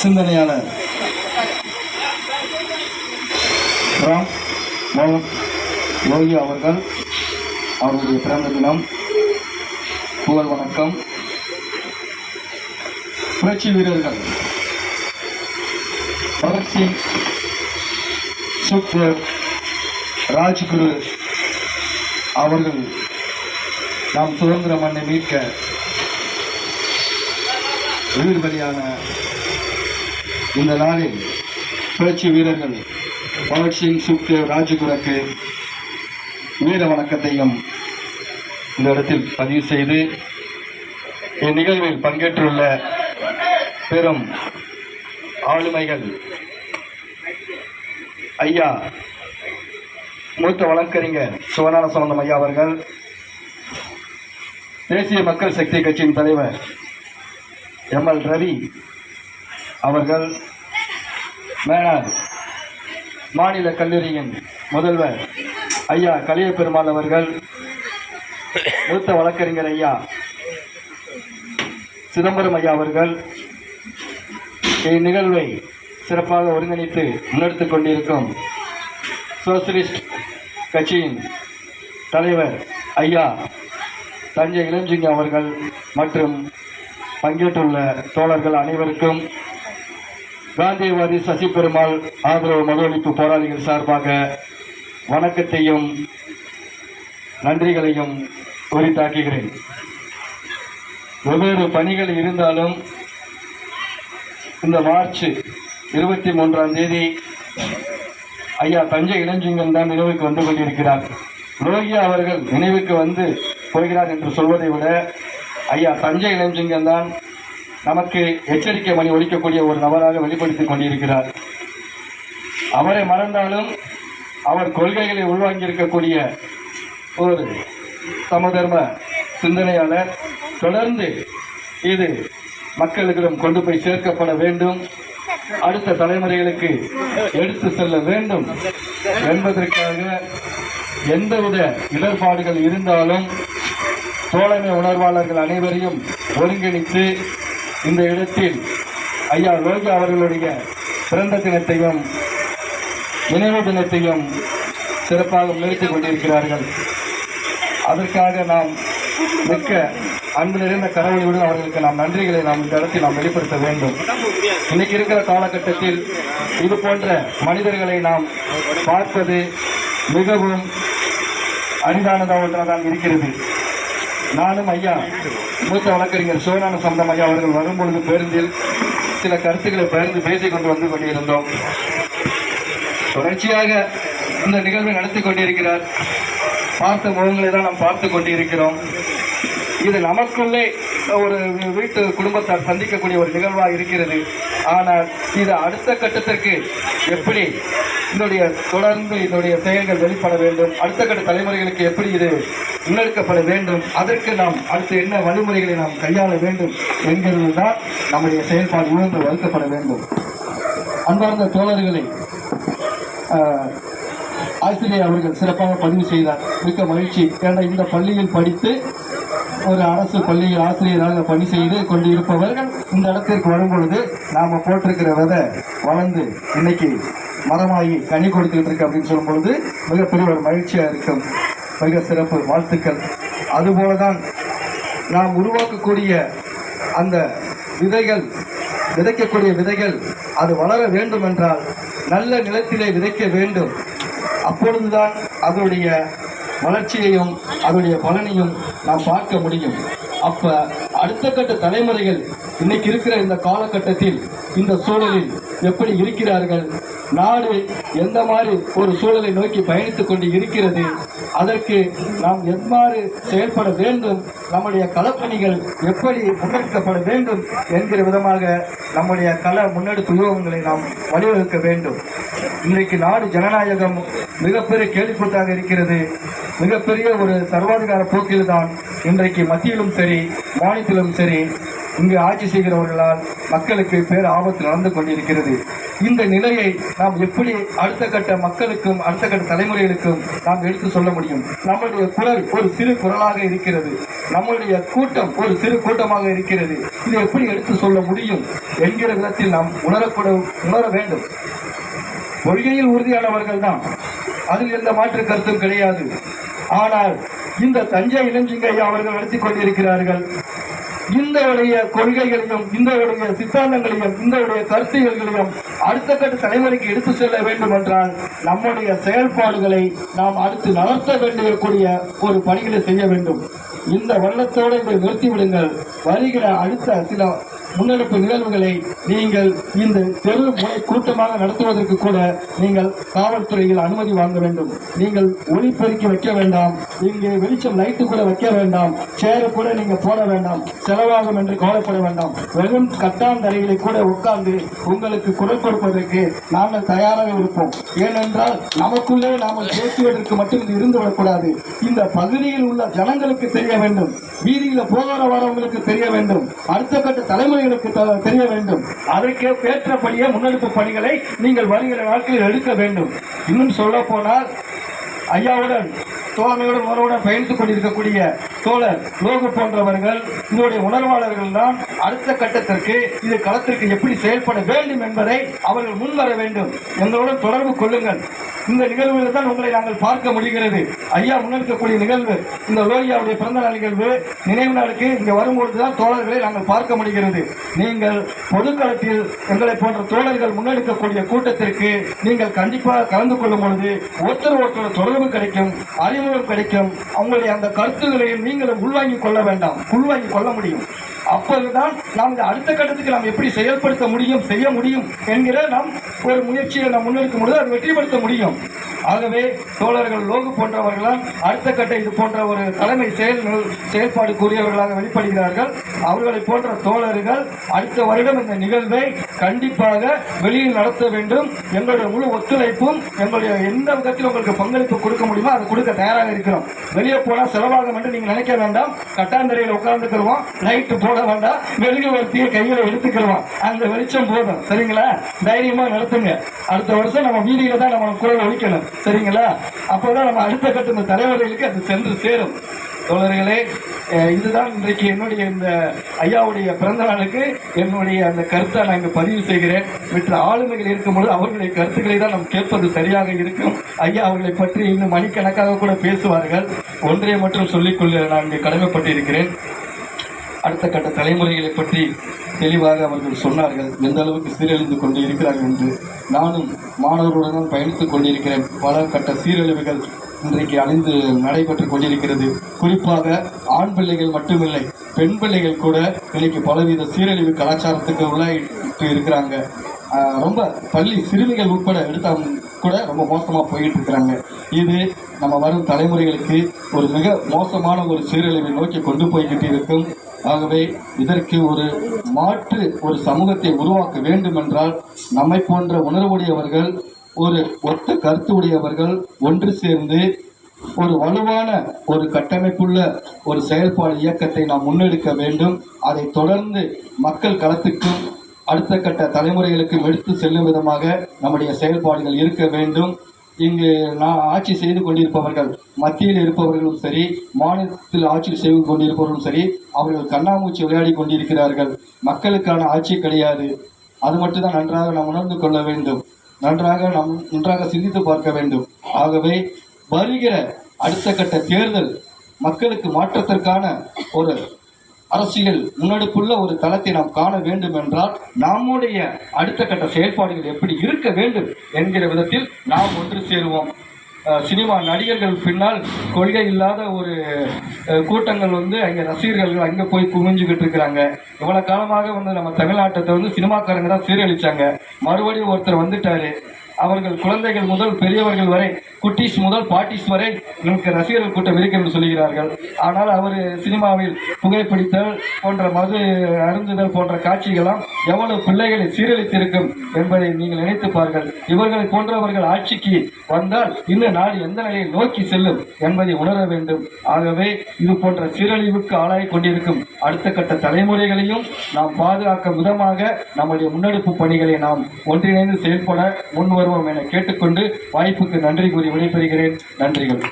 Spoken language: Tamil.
சிந்தனையாளர். ராம் மோகன் யோகி அவர்கள் அவருடைய பிறந்த தினம் புகழ் வணக்கம். புரட்சி வீரர்கள் பகத்சிங் சுக்தேவ் ராஜ்குரு அவர்கள் நாம் சுதந்திர மண்ணை மீட்க உயிர் பலியான இந்த நாளில் புரட்சி வீரர்கள் பகத்சிங் சுக்தேவ் ராஜகுருக்கு வீர வணக்கத்தையும் இந்த இடத்தில் பதிவு செய்து இந்நிகழ்வில் பங்கேற்றுள்ள பெரும் ஆளுமைகள் ஐயா மூத்த வழக்கறிஞர் சிவநாத சம்பந்தம் ஐயா அவர்கள் தேசிய மக்கள் சக்தி கட்சியின் தலைவர் எம்எல் ரவி அவர்கள் மேனார் மாநில கல்லூரியின் முதல்வர் ஐயா கலிய பெருமாள் அவர்கள் மூத்த வழக்கறிஞர் ஐயா சிதம்பரம் ஐயா அவர்கள் இந்நிகழ்வை சிறப்பாக ஒருங்கிணைத்து முன்னெடுத்துக் கொண்டிருக்கும் சோசியலிஸ்ட் கட்சியின் தலைவர் ஐயா தஞ்சை இளஞ்சிங்க அவர்கள் மற்றும் பங்கேற்றுள்ள தோழர்கள் அனைவருக்கும் காந்தியவாதி சசி பெருமாள் ஆதரவு மதுவளிப்பு போராளிகள் சார்பாக வணக்கத்தையும் நன்றிகளையும் உரித்தாக்குகிறேன். வெவ்வேறு பணிகள் இருந்தாலும் இந்த மார்ச் இருபத்தி மூன்றாம் தேதி ஐயா தஞ்சை இளஞ்சிங்கன் தான் நினைவுக்கு வந்து கொண்டிருக்கிறார். ரோகியா அவர்கள் நினைவுக்கு வந்து போகிறார் என்று சொல்வதை விட ஐயா தஞ்சை இளஞ்சிங்கன் தான் நமக்கு எச்சரிக்கை மணி ஒழிக்கக்கூடிய ஒரு நபராக வெளிப்படுத்திக் கொண்டிருக்கிறார். அவரை மறந்தாலும் அவர் கொள்கைகளை உள்வாங்கியிருக்கக்கூடிய ஒரு சமதர்ம சிந்தனையாளர் தொடர்ந்து இது மக்களிடம் கொண்டு போய் சேர்க்கப்பட வேண்டும். அடுத்த தலைமுறைகளுக்கு எடுத்து செல்ல வேண்டும். என்பதற்காக எந்தவித இடர்பாடுகள் இருந்தாலும் தோழமை உணர்வாளர்கள் அனைவரையும் ஒருங்கிணைத்து இந்த இடத்தில் ஐயா லோகி அவர்களுடைய பிறந்த தினத்தையும் நினைவு தினத்தையும் சிறப்பாக முயற்சிக் கொண்டிருக்கிறார்கள். அதற்காக நாம் மிக்க அன்பு நிறைந்த கடவுளுடன் அவர்களுக்கு நாம் நன்றிகளை நாம் இந்த இடத்தில் நாம் வெளிப்படுத்த வேண்டும். இன்னைக்கு இருக்கிற காலகட்டத்தில் இது போன்ற மனிதர்களை நாம் பார்ப்பது மிகவும் அரிதானதாக ஒன்றாக இருக்கிறது. நானும் ஐயா மூத்த வழக்கறிஞர் சிவஞான சந்தம் ஐயா அவர்கள் வரும்பொழுது பேருந்தில் சில கருத்துக்களை பகிர்ந்து பேசிக் கொண்டு வந்து கொண்டிருந்தோம். தொடர்ச்சியாக இந்த நிகழ்வை நடத்தி கொண்டிருக்கிறார். பார்த்த முகங்களை தான் நாம் பார்த்து கொண்டிருக்கிறோம். இது நமக்குள்ளே ஒரு வீட்டு குடும்பத்தார் சந்திக்கக்கூடிய ஒரு நிகழ்வாக இருக்கிறது. ஆனால் இது அடுத்த கட்டத்திற்கு எப்படி இதனுடைய தொடர்ந்து இதனுடைய செயல்கள் வெளிப்பட வேண்டும்? அடுத்த கட்ட தலைமுறைகளுக்கு எப்படி இது முன்னெடுக்கப்பட வேண்டும். அதற்கு நாம் அடுத்து என்ன வழிமுறைகளை நாம் கையாள வேண்டும் என்கிறது தான் நம்முடைய செயல்பாடு உணர்ந்து வகுக்கப்பட வேண்டும். அன்பார்ந்த தோழர்களை ஆசிரியர் அவர்கள் சிறப்பாக பதிவு செய்தார். மிக்க மகிழ்ச்சி. ஏன்னா இந்த பள்ளியில் படித்து ஒரு அரசு பள்ளியில் ஆசிரியராக பணி செய்து கொண்டிருப்பவர்கள் இந்த இடத்திற்கு வரும்பொழுது நாம் போட்டிருக்கிற விதை வளர்ந்து இன்னைக்கு மரமாகி கனி கொடுத்துக்கிட்டு இருக்கு அப்படின்னு சொல்லும் பொழுது மிகப்பெரிய ஒரு மகிழ்ச்சியாக இருக்கும். மிக சிறப்பு வாழ்த்துக்கள். அதுபோல தான் நாம் உருவாக்கக்கூடிய அந்த விதைகள் விதைக்கக்கூடிய விதைகள் அது வளர வேண்டும் என்றால் நல்ல நிலத்திலே விதைக்க வேண்டும். அப்பொழுதுதான் அதனுடைய வளர்ச்சியையும் அதனுடைய பலனையும் நாம் பார்க்க முடியும். அப்போ அடுத்த கட்ட தலைமுறைகள் இன்னைக்கு இருக்கிற இந்த காலகட்டத்தில் இந்த சூழலில் எப்படி இருக்கிறார்கள்? நாடு எந்த மாதிரி ஒரு சூழலை நோக்கி பயணித்துக் கொண்டு இருக்கிறது? அதற்கு நாம் எவ்வாறு செயல்பட வேண்டும்? நம்முடைய களப்பணிகள் எப்படி முன்னெடுக்கப்பட வேண்டும் என்கிற விதமாக நம்முடைய கள முன்னெடுப்பு யூகங்களை நாம் வழிவகுக்க வேண்டும். இன்றைக்கு நாடு ஜனநாயகம் மிகப்பெரிய கேள்விக்கூட்டாக இருக்கிறது. மிகப்பெரிய ஒரு சர்வாதிகார போக்கில் தான் இன்றைக்கு மத்தியிலும் சரி மாநிலத்திலும் சரி இங்கு ஆட்சி செய்கிறவர்களால் மக்களுக்கு பேர் ஆபத்து நடந்து கொண்டிருக்கிறது. இந்த நிலையை நாம் எப்படி அடுத்த கட்ட மக்களுக்கும் அடுத்த கட்ட தலைமுறைகளுக்கும் நாம் எடுத்து சொல்ல முடியும்? நம்முடைய குரல் ஒரு சிறு குரலாக இருக்கிறது. நம்முடைய கூட்டம் ஒரு சிறு கூட்டமாக இருக்கிறது. இதை எப்படி எடுத்து சொல்ல முடியும்? என்கிற விதத்தில் நாம் உணரப்படும் உணர வேண்டும். கொள்கையில் உறுதியானவர்கள் தான். அதில் எந்த மாற்று கருத்தும் கிடையாது. ஆனால் இந்த தஞ்சை இளஞ்சிங்கையா அவர்கள் நடத்தி கொண்டிருக்கிறார்கள். இந்தவுடைய கொள்கைகளையும் இந்தவுடைய சித்தாந்தங்களையும் இந்தவுடைய கருத்துகளையும் அடுத்த கட்ட தலைமுறைக்கு எடுத்து செல்ல வேண்டும் என்றால் நம்முடைய செயல்பாடுகளை நாம் அடுத்து நகர்த்த வேண்டியக்கூடிய ஒரு பணிகளை செய்ய வேண்டும். இந்த வருடத்தோடு இதை நிறுத்திவிடுங்கள். வருகிற அடுத்த சில முன்னெடுப்பு நிகழ்வுகளை நீங்கள் இந்த தெரு முறை கூட்டமாக நடத்துவதற்கு கூட நீங்கள் காவல்துறையில் அனுமதி வாங்க வேண்டும். நீங்கள் ஒளிப்பெருக்கி வைக்க வேண்டாம். இங்கே வெளிச்சம் லைட்டு கூட வைக்க வேண்டாம். சேரு கூட நீங்க போட வேண்டாம். செலவாகும் என்று கவலைப்பட வேண்டாம். வெறும் கட்டாந்தரைகளை கூட உட்கார்ந்து உங்களுக்கு குரல் கொடுப்பதற்கு நாங்கள் தயாராக இருப்போம். ஏனென்றால் நமக்குள்ளே நாம பேசுவதற்கு மட்டும் இது இருந்து விடக்கூடாது இந்த பகுதியில் உள்ள ஜனங்களுக்கு தெரிய வேண்டும். வீதியில் போகிற வரவங்களுக்கு தெரிய வேண்டும். அடுத்த கட்ட தலைமுறை த- தெரிய வேண்டும். அதற்கு ஏற்றபடியே முன்னெடுப்பு பணிகளை நீங்கள் வருகிற நாட்களில் எடுக்க வேண்டும். இன்னும் சொல்ல போனால் ஐயாவுடன் தோழமையுடன் உறவுடன் பயணித்துக் கொண்டிருக்கக்கூடிய தோழர் லோகு போன்றவர்கள் இதனுடைய உணர்வாளர்கள் தான் அடுத்த கட்டத்திற்கு இது களத்திற்கு எப்படி செயல்பட வேண்டும் என்பதை அவர்கள் முன்வர வேண்டும். எங்களுடன் தொடர்பு கொள்ளுங்கள். இந்த நிகழ்வுகளில் தான் உங்களை நாங்கள் பார்க்க முடிகிறது. ஐயா முன்னெடுக்கக்கூடிய நிகழ்வு இந்த லோகியாவுடைய பிறந்த நாள் நிகழ்வு நினைவு நாளுக்கு இங்கே வரும்பொழுது தான் தோழர்களை நாங்கள் பார்க்க முடிகிறது. நீங்கள் பொதுக்களத்தில் எங்களை போன்ற தோழர்கள் முன்னெடுக்கக்கூடிய கூட்டத்திற்கு நீங்கள் கண்டிப்பாக கலந்து கொள்ளும் பொழுது ஒருத்தர் ஒருத்தர் தொடர்பு கிடைக்கும் அறிமுகம் கிடைக்கும். அவங்களுடைய அந்த கருத்துக்களையும் நீங்களும் உள்வாங்கிக் கொள்ள வேண்டாம் உள்வாங்கிக் கொள்ள முடியும். அப்போதுதான் நாம் இந்த அடுத்த கட்டத்துக்கு நாம் எப்படி செயல்படுத்த முடியும் செய்ய முடியும் என்கிற நாம் ஒரு முயற்சியை நாம் முன்னெடுக்கும் பொழுது அதை வெற்றிப்படுத்த முடியும். ஆகவே தோழர்கள் லோகு போன்றவர்களால் அடுத்த கட்ட இது போன்ற ஒரு தலைமை செயல் செயல்பாடு கூறியவர்களாக வெளிப்படுகிறார்கள். அவர்களை போன்ற தோழர்கள் அடுத்த வருடம் இந்த நிகழ்வை கண்டிப்பாக வெளியில் நடத்த வேண்டும். எங்களுடைய முழு ஒத்துழைப்பும் எங்களுடைய எந்த விதத்தில் உங்களுக்கு பங்களிப்பு கொடுக்க முடியுமோ அதை கொடுக்க தயாராக இருக்கிறோம். வெளியே போனால் செலவாகும் என்று நீங்கள் நினைக்க வேண்டாம். கட்டாந்தரையில் உட்கார்ந்துக்கிறோம் லைட்டு போட வேண்டாம். மெழுகுவர்த்தியை கையில் எடுத்துக்கிறோம் அந்த வெளிச்சம் போதும். சரிங்களா? தைரியமாக நடத்துங்க. அடுத்த வருஷம் நம்ம வீதியில தான் நம்ம குரல் ஒழிக்கணும் சரிங்களா? அப்போதான் நம்ம அடுத்த கட்ட தலைவர்களுக்கு அது சென்று சேரும். தோழர்களே இதுதான் இன்றைக்கு என்னுடைய இந்த ஐயாவுடைய பிறந்த நாளுக்கு என்னுடைய அந்த கருத்தை நான் இங்கே பதிவு செய்கிறேன். மற்ற ஆளுமைகள் இருக்கும்பொழுது அவர்களுடைய கருத்துக்களை தான் நாம் கேட்பது சரியாக இருக்கும். ஐயா அவர்களை பற்றி இன்னும் மணிக்கணக்காக கூட பேசுவார்கள். ஒன்றை மட்டும் சொல்லிக்கொள்ள நான் இங்கே கடமைப்பட்டிருக்கிறேன். அடுத்த கட்ட தலைமுறைகளை பற்றி தெளிவாக அவர்கள் சொன்னார்கள். எந்த அளவுக்கு சீரழிந்து கொண்டு இருக்கிறார்கள் என்று நானும் மாணவர்களுடன் பயணித்துக் கொண்டிருக்கிறேன். பல கட்ட சீரழிவுகள் இன்றைக்கு அணிந்து நடைபெற்றுக் கொண்டிருக்கிறது. குறிப்பாக ஆண் பிள்ளைகள் மட்டுமில்லை பெண் பிள்ளைகள் கூட இன்னைக்கு பலவித சீரழிவு கலாச்சாரத்துக்கு உள்ளாயிட்டு இருக்கிறாங்க. ரொம்ப பள்ளி சிறுமிகள் உட்பட எடுத்தா கூட ரொம்ப மோசமாக போயிட்டு இருக்கிறாங்க. இது நம்ம வரும் தலைமுறைகளுக்கு ஒரு மிக மோசமான ஒரு சீரழிவை நோக்கி கொண்டு போய்கிட்டு இருக்கும். ஆகவே இதற்கு ஒரு மாற்று ஒரு சமூகத்தை உருவாக்க வேண்டும் என்றால் நம்மை போன்ற உணர்வுடையவர்கள் ஒரு ஒத்த கருத்து உடையவர்கள் ஒன்று சேர்ந்து ஒரு வலுவான ஒரு கட்டமைப்புள்ள ஒரு செயல்பாடு இயக்கத்தை நாம் முன்னெடுக்க வேண்டும். அதை தொடர்ந்து மக்கள் களத்துக்கும் அடுத்த கட்ட தலைமுறைகளுக்கும் எடுத்து செல்லும் விதமாக நம்முடைய செயல்பாடுகள் இருக்க வேண்டும். இங்கு நான் ஆட்சி செய்து கொண்டிருப்பவர்கள் மத்தியில் இருப்பவர்களும் சரி மாநிலத்தில் ஆட்சி செய்து கொண்டிருப்பவர்களும் சரி அவர்கள் கண்ணாமூச்சி விளையாடி கொண்டிருக்கிறார்கள். மக்களுக்கான ஆட்சி கிடையாது. அது மட்டும்தான் நன்றாக நாம் உணர்ந்து கொள்ள வேண்டும். நன்றாக நாம் நன்றாக சிந்தித்து பார்க்க வேண்டும். ஆகவே வருகிற அடுத்த கட்ட தேர்தல் மக்களுக்கு மாற்றத்திற்கான ஒரு அரசியல் முன்னெடுப்புள்ள ஒரு தளத்தை நாம் காண வேண்டும் என்றால் நம்முடைய அடுத்த கட்ட செயல்பாடுகள் எப்படி இருக்க வேண்டும் என்கிற விதத்தில் நாம் ஒன்று சேருவோம். சினிமா நடிகர்கள் பின்னால் கொள்கை இல்லாத ஒரு கூட்டங்கள் வந்து அங்கே ரசிகர்கள் அங்கே போய் குமிஞ்சுக்கிட்டு இருக்கிறாங்க. இவ்வளோ காலமாக வந்து நம்ம தமிழ்நாட்டத்தை வந்து சினிமாக்காரங்க தான் சீரழிச்சாங்க. மறுபடியும் ஒருத்தர் வந்துட்டாரு. அவர்கள் குழந்தைகள் முதல் பெரியவர்கள் வரை குட்டீஸ் முதல் பாட்டிஸ் வரை நமக்கு ரசிகர்கள் கூட்டம் இருக்கிறது என்று சொல்கிறார்கள் ஆனால் அவர் சினிமாவில் புகைப்பிடித்தல் போன்ற மது அருந்துதல் போன்ற காட்சிகளாம் எவ்வளவு பிள்ளைகளை சீரழித்திருக்கும் என்பதை நீங்கள் நினைத்து பாருங்கள். இவர்களை போன்றவர்கள் ஆட்சிக்கு வந்தால் இந்த நாடு எந்த நிலையை நோக்கி செல்லும் என்பதை உணர வேண்டும். ஆகவே இது போன்ற சீரழிவுக்கு ஆளாகி கொண்டிருக்கும் அடுத்த கட்ட தலைமுறைகளையும் நாம் பாதுகாக்கும் விதமாக நம்முடைய முன்னெடுப்பு பணிகளை நாம் ஒன்றிணைந்து செயல்பட முன்வரும் வருவோம் என கேட்டுக்கொண்டு வாய்ப்புக்கு நன்றி கூறி விடைபெறுகிறேன். நன்றிகள்.